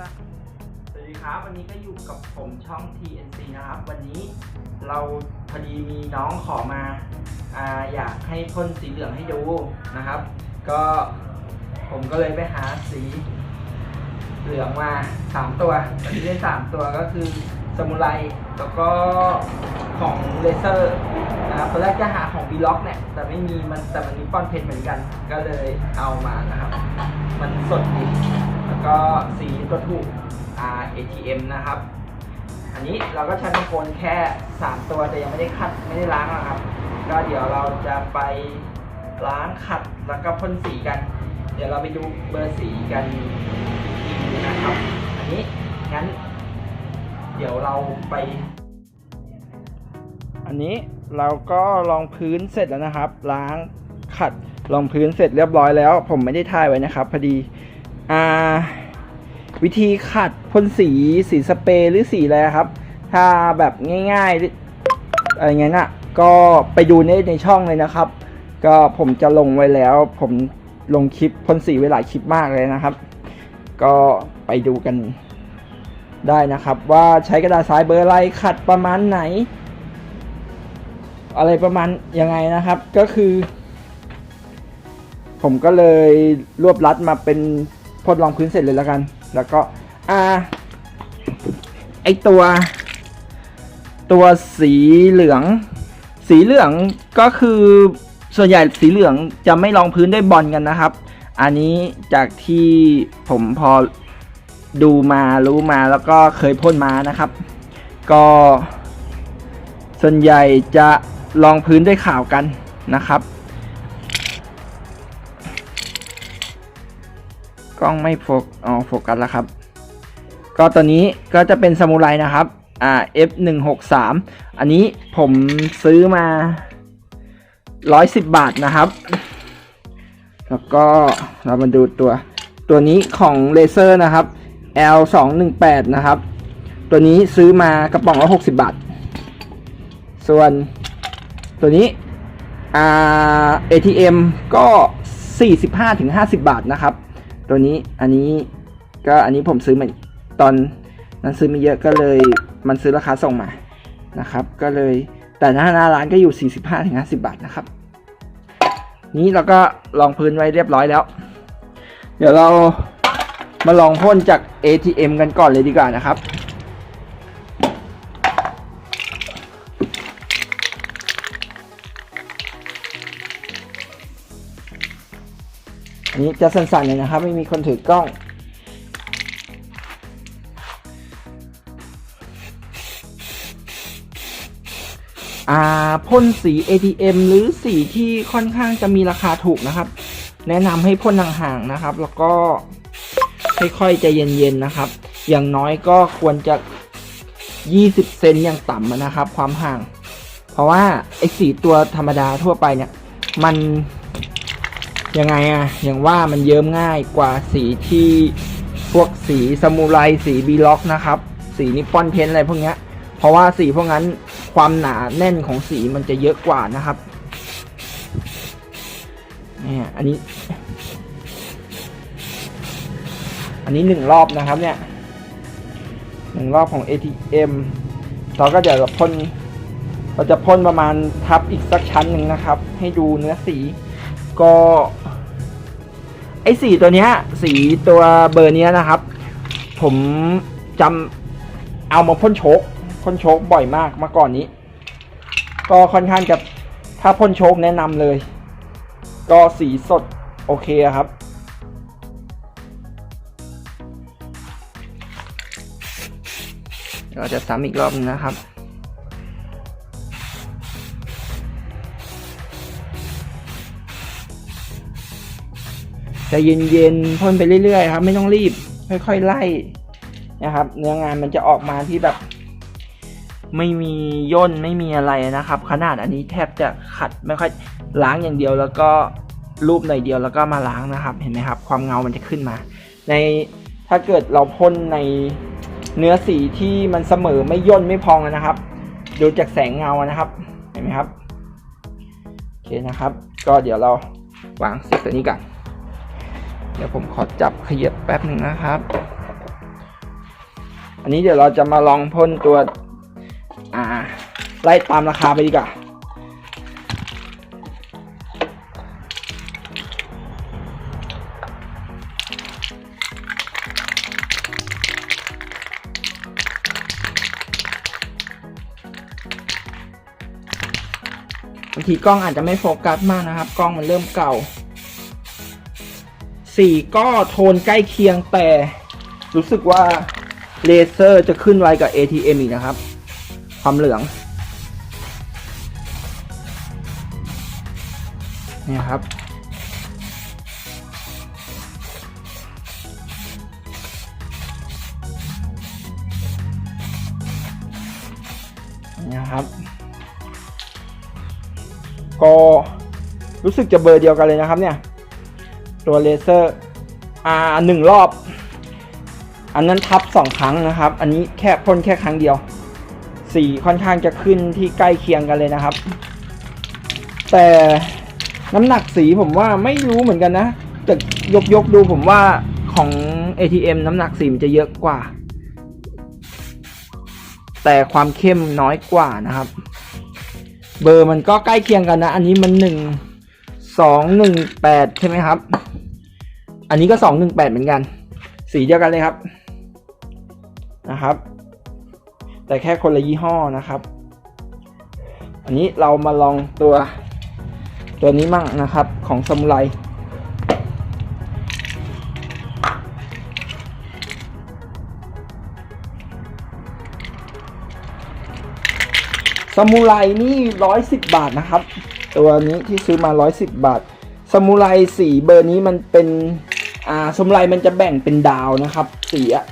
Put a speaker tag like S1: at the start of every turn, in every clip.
S1: ละสวัสดีครับ วันนี้ก็อยู่กับผมช่อง TNC นะครับ วันนี้เราพอดีมีน้องขอมาอาอยากให้พ่นสีเหลืองให้ดูนะครับ ก็ผมก็เลยไปหาสีเหลืองมาสามตัวตอนนี้ได้สามตัวก็คือสมุไรแล้วก็ของเลเซอร์นะครับตอนแรกจะหาของบีล็อกเนี่ย แต่ไม่มีมันแต่มันมีป้อนเพชรเหมือนกัน ก็เลยเอามานะครับ มันสดดี ก็สีก็ถูก R ATM นะครับ อันนี้เราก็ใช้บางคนแค่ 3 ตัวแต่ยังไม่ได้คัดไม่ได้ล้างนะครับ ก็เดี๋ยวเราจะไปล้างขัดแล้วก็พ่นสีกัน เดี๋ยวเราไปดูเบอร์สีกันอีกทีนะครับ อันนี้งั้น เดี๋ยวเราไป อันนี้เราก็ลองพื้นเสร็จแล้วนะครับ ล้างขัดรองพื้นเสร็จเรียบร้อยแล้ว ผมไม่ได้ถ่ายไว้นะครับ พอดี วิธีขัดพ่นสีสีสเปรย์หรือสีอะไรครับ ถ้าแบบง่ายๆอะไรเงี้ยนะก็ไปดูในในช่องเลยนะครับ ก็ผมจะลงไว้แล้ว ผมลงคลิปพ่นสีไว้หลายคลิปมากเลยนะครับ ก็ไปดูกันได้นะครับ ว่าใช้กระดาษทรายเบอร์อะไรขัดประมาณไหน อะไรประมาณยังไงนะครับก็คือ ผมก็เลยรวบรัดมาเป็น พ่นรองพื้นเสร็จเลยแล้วกัน แล้วก็อ่าไอตัว ตัวสีเหลือง สีเหลืองก็คือส่วนใหญ่สีเหลืองจะไม่รองพื้นด้วยบอลกันนะครับ อันนี้จากที่ผมพอดูมารู้มาแล้วก็เคยพ่นมานะครับ ก็ส่วนใหญ่จะรองพื้นด้วยขาวกันนะครับ กล้องไม่โฟกอ๋อโฟกัสแล้วครับ ก็ตัวนี้ก็จะเป็นซามูไรนะครับ อ่า F163 อันนี้ผมซื้อมา 110 บาทนะครับ แล้วก็เรามาดูตัว ตัวนี้ของเลเซอร์นะครับ L218 นะครับ ตัวนี้ซื้อมากระป๋องละ60 บาท ส่วนตัวนี้อ่า ATM ก็ 45-50 บาทนะครับ ตัวนี้อันนี้ก็อันนี้ผมซื้อมาตอนนั้นซื้อมาเยอะก็เลยมันซื้อราคาส่งมานะครับ ก็เลยแต่หน้าหน้าร้านก็อยู่ 45ถึง50 บาทนะครับ นี้เราก็ลองพื้นไว้เรียบร้อยแล้ว เดี๋ยวเรามาลองพ่นจาก ATM กันก่อนเลยดีกว่านะครับ นนี้จะสั่นๆเลยนะครับ ไม่มีคนถือกล้อง อ่าพ่นสี ATM หรือสีที่ค่อนข้างจะมีราคาถูกนะครับ แนะนำให้พ่นห่างๆนะครับ แล้วก็ค่อยๆใจเย็นๆนะครับ อย่างน้อยก็ควรจะ 20 เซนอย่างต่ำนะครับ ความห่าง เพราะว่าไอ้สีตัวธรรมดาทั่วไปเนี่ย มัน ยังไงอะอย่างว่ามันเยิ้มง่ายกว่าสีที่พวกสีสมูไรสีบีล็อกนะครับ สีนิปปอนเพนอะไรพวกเนี้ยเพราะว่าสีพวกนั้นความหนาแน่นของสีมันจะเยอะกว่านะครับเนี่ยอันนี้ อันนี้หนึ่งรอบนะครับเนี่ยหนึ่งรอบของ ATM เราก็เดี๋ยวเราพ่นเราจะพ่นประมาณทับอีกสักชั้นหนึ่งนะครับ ให้ดูเนื้อสี ก็ไอสีตัวเนี้ย สีตัวเบอร์เนี้ยนะครับ ผมจำเอามาพ่นโชกพ่นโชกบ่อยมากเมาก่อนนี้ ก็ค่อนข้างจะถ้าพ่นโชกแนะนำเลย ก็สีสดโอเคครับเราจะซ้ำอีกรอบนึงนะครับ ใจเย็นๆพ่นไปเรื่อยๆครับไม่ต้องรีบ ค่อยๆไล่นะครับ เนื้องานมันจะออกมาที่แบบ ไม่มีย่นไม่มีอะไรนะครับ ขนาดอันนี้แทบจะขัดไม่ค่อยล้างอย่างเดียวแล้วก็รูปหน่อยเดียวแล้วก็มาล้างนะครับ เห็นไหมครับ ความเงามันจะขึ้นมา ในถ้าเกิดเราพ่นในเนื้อสีที่มันเสมอไม่ย่นไม่พองนะครับ ดูจากแสงเงานะครับ เห็นไหมครับโอเคนะครับ ก็เดี๋ยวเราวางสีตัวนี้ก่อน เดี๋ยวผมขอจับขยับแป๊บหนึ่งนะครับ อันนี้เดี๋ยวเราจะมาลองพ่นตัวอ่าไล่ตามราคาไปดีกว่าบางทีกล้องอาจจะไม่โฟกัสมากนะครับ กล้องมันเริ่มเก่า สีก็โทนใกล้เคียงแต่ รู้สึกว่าเลเซอร์จะขึ้นไวกับ ATM อีกนะครับ ความเหลืองเนี่ยครับ เนี่ยครับ ก็รู้สึกจะเบอร์เดียวกันเลยนะครับเนี่ย ตัวเลเซอร์อ่าหนึ่งรอบ อันนั้นทับสองครั้งนะครับ อันนี้แค่พ่นแค่ครั้งเดียว สีค่อนข้างจะขึ้นที่ใกล้เคียงกันเลยนะครับ แต่น้ำหนักสีผมว่าไม่รู้เหมือนกันนะแต่ยกยกดูผมว่าของ ATM น้ำหนักสีมันจะเยอะกว่า แต่ความเข้มน้อยกว่านะครับ เบอร์มันก็ใกล้เคียงกันนะ อันนี้มันหนึ่ง สองหนึ่งแปดใช่ไหมครับ อันนี้ก็สองหนึ่งแปดเหมือนกัน สีเดียวกันเลยครับนะครับ แต่แค่คนละยี่ห้อนะครับ อันนี้เรามาลองตัวตัวนี้มั่งนะครับของซามูไรซามูไรนี่ร้อยสิบบาทนะครับ ตัวนี้ที่ซื้อมาร้อยสิบาทซามูไรสีเบอร์นี้มันเป็นอ่าซามูไรมันจะแบ่งเป็นดาวนะครับสีอะ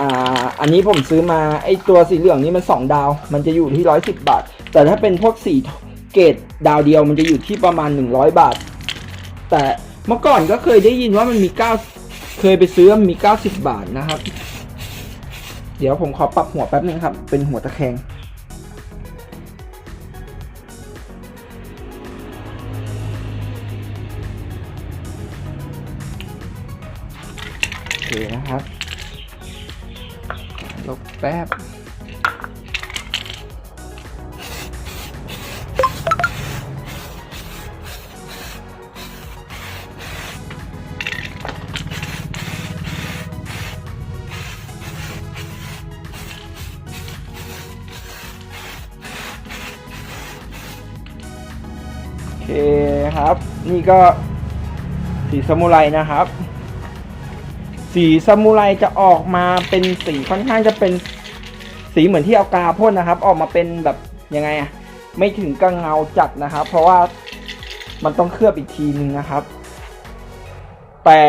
S1: อ่าอันนี้ผมซื้อมาไอตัวสีเหลืองนี้มันสองดาว มันจะอยู่ที่ร้อยสิบาท แต่ถ้าเป็นพวกสีเกรดาวเดียวมันจะอยู่ที่ประมาณหนึ่งร้อยบาท แต่เมื่อก่อนก็เคยได้ยินว่ามันมีเก้าเคยไปซื้อมีเก้าสิบบาทนะครับ เดี๋ยวผมขอปรับหัวแป๊บนึงครับ เป็นหัวตะแคง นะครับ ลบแป๊บ โอเคครับ นี่ก็สีสมุไรนะครับ สีซามูไรจะออกมาเป็นสีค่อนข้างจะเป็นสีเหมือนที่เอากาพ่นนะครับ ออกมาเป็นแบบยังไงอะไม่ถึงกับเงาจัดนะครับ เพราะว่ามันต้องเคลือบอีกทีนึงนะครับ แต่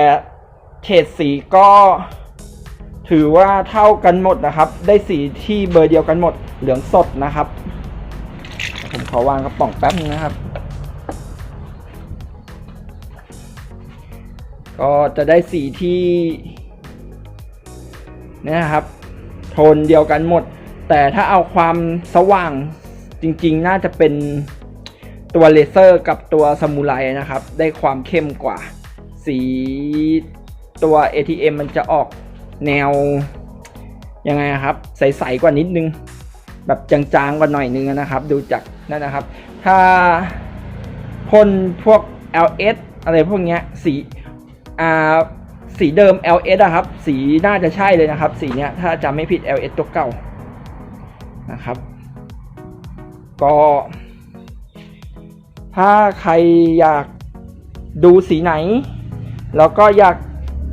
S1: เฉดสีก็ถือว่าเท่ากันหมดนะครับ ได้สีที่เบอร์เดียวกันหมดเหลืองสดนะครับ ผมขอวางกระป๋องแป๊บนึงนะครับ ก็จะได้สีที่เนี่ยนะครับ โทนเดียวกันหมด แต่ถ้าเอาความสว่างจริงๆ น่าจะเป็นตัวเลเซอร์กับตัวซามูไรนะครับ ได้ความเข้มกว่า สีตัว ATM มันจะออกแนว ยังไงครับ ใสๆกว่านิดนึง แบบจางๆกว่าหน่อยนึงนะครับ ดูจากนั่นนะครับ ถ้าพ่นพวก LS อะไรพวกเนี้ยสี อ่าสีเดิม LS อะครับ สีน่าจะใช่เลยนะครับ สีเนี้ยถ้าจำไม่ผิด LS ตัวเก่านะครับ ก็ ถ้าใครอยากดูสีไหน แล้วก็อยาก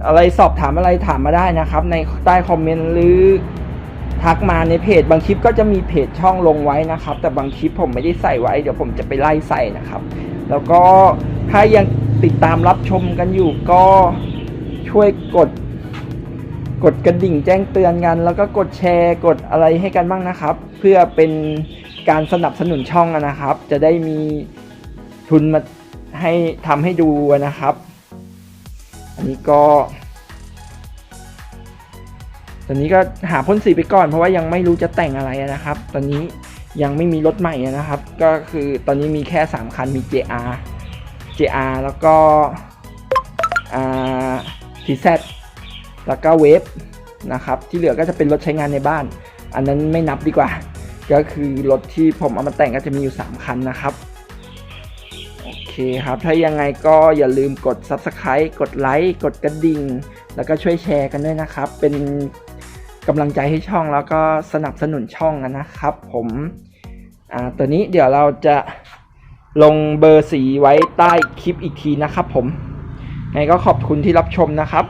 S1: อะไรสอบถามอะไรถามมาได้นะครับ ในใต้คอมเมนต์หรือทักมาในเพจบางคลิปก็จะมีเพจช่องลงไว้นะครับ แต่บางคลิปผมไม่ได้ใส่ไว้ เดี๋ยวผมจะไปไล่ใส่นะครับ แล้วก็ถ้ายัง ติดตามรับชมกันอยู่ก็ช่วยกด กดกระดิ่งแจ้งเตือนกัน แล้วก็กดแชร์กดอะไรให้กันบ้างนะครับ เพื่อเป็นการสนับสนุนช่องนะครับ จะได้มีทุนมาให้ทำให้ดูนะครับ อันนี้ก็ตอนนี้ก็หาพ่นสีไปก่อนเพราะว่ายังไม่รู้จะแต่งอะไรนะครับ ตอนนี้ยังไม่มีรถใหม่นะครับ ก็คือตอนนี้มีแค่ 3 คันมี JR JR แล้วก็ TZ แล้วก็เวฟนะครับ ที่เหลือก็จะเป็นรถใช้งานในบ้าน อันนั้นไม่นับดีกว่า ก็คือรถที่ผมเอามาแต่งก็จะมีอยู่ 3 คันนะครับ โอเคครับ ถ้ายังไงก็อย่าลืมกด Subscribe กดไลค์กดกระดิ่ง แล้วก็ช่วยแชร์กันด้วยนะครับ เป็นกำลังใจให้ช่องแล้วก็สนับสนุนช่องนะครับ ผมตัวนี้เดี๋ยวเราจะ ลงเบอร์สีไว้ใต้คลิปอีกทีนะครับผมไงก็ขอบคุณที่รับชมนะครับ